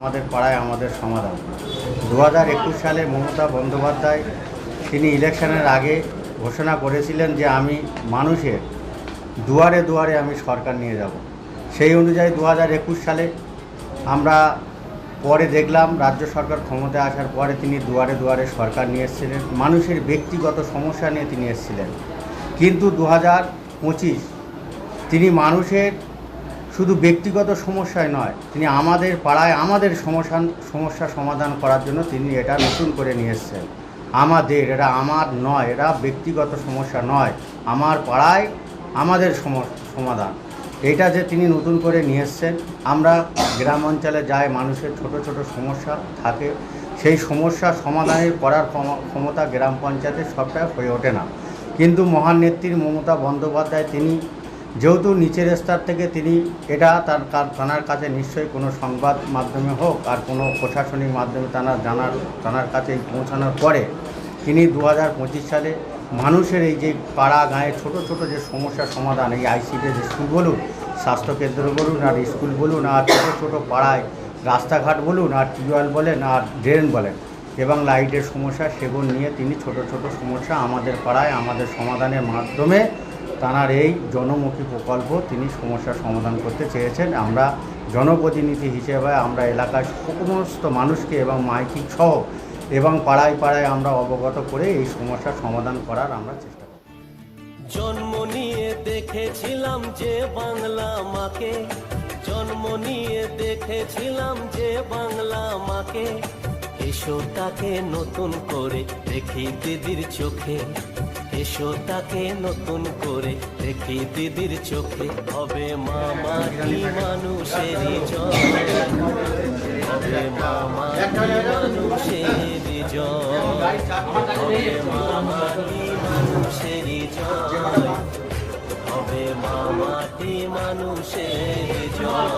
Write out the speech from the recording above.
আমাদের পাড়ায় আমাদের সমাধান। দু হাজার একুশ সালে মমতা বন্দ্যোপাধ্যায় তিনি ইলেকশনের আগে ঘোষণা করেছিলেন যে আমি মানুষের দুয়ারে দুয়ারে আমি সরকার নিয়ে যাব। সেই অনুযায়ী দু হাজার একুশ সালে আমরা পরে দেখলাম রাজ্য সরকার ক্ষমতায় আসার পরে তিনি দুয়ারে দুয়ারে সরকার নিয়ে এসেছিলেন। মানুষের ব্যক্তিগত সমস্যা নিয়ে তিনি এসেছিলেন। কিন্তু দু হাজার তিনি মানুষের শুধু ব্যক্তিগত সমস্যায় নয়, তিনি আমাদের পাড়ায় আমাদের সমস্যা সমস্যা সমাধান করার জন্য তিনি এটা নতুন করে নিয়ে এসেছেন। আমাদের, এটা আমার নয়, এটা ব্যক্তিগত সমস্যা নয়, আমার পাড়ায় আমাদের সম- সমাধান। এটা যে তিনি নতুন করে নিয়ে এসছেন, আমরা গ্রাম অঞ্চলে যাই, মানুষের ছোট ছোট সমস্যা থাকে, সেই সমস্যা সমাধানের করার ক্ষমতা গ্রাম পঞ্চায়েতের সবটা হয়ে ওঠে না। কিন্তু মহান নেত্রী মমতা বন্দ্যোপাধ্যায় তিনি যেহেতু নিচের স্তর থেকে তিনি, এটা তার তানার কাছে নিশ্চয়ই কোনো সংবাদ মাধ্যমে হোক আর কোনো প্রশাসনিক মাধ্যমে তারা জানার, তানার কাছে পৌঁছানোর পরে তিনি দু হাজার পঁচিশ সালে মানুষের এই যে পাড়া গাঁয়ে ছোট ছোট যে সমস্যার সমাধান, এই আইসিডি স্কুল বলুন, স্বাস্থ্যকেন্দ্র বলুন আর স্কুল বলুন আর ছোট ছোট পাড়ায় রাস্তাঘাট বলুন আর টিউবওয়েল বলেন আর ড্রেন বলেন এবং লাইটের সমস্যা সেগুলো নিয়ে তিনি ছোট ছোট সমস্যা আমাদের পাড়ায় আমাদের সমাধানের মাধ্যমে তাঁর এই জনমুখী প্রকল্প তিনি সমস্যার সমাধান করতে চেয়েছেন। আমরা জনপ্রতিনিধি হিসেবে আমরা এলাকার সমস্ত মানুষকে এবং মাইকিং সহ এবং পাড়ায় পাড়ায় আমরা অবগত করে এই সমস্যার সমাধান করার আমরা চেষ্টা করি জন্ম নিয়ে দেখেছিলাম যে বাংলা মাকে। জন্ম নিয়ে দেখেছিলাম যে বাংলা মাকে। এসো তাকে নতুন করে দেখি দিদির চোখে। এসো তাকে নতুন করে দেখি দিদির চোখে। হবে মামাটি মানুষেরই জয় হবে মামাটি মানুষেরই জয় হবে মামাটি মানুষেরই জয় হবে মামাটি মানুষের জয়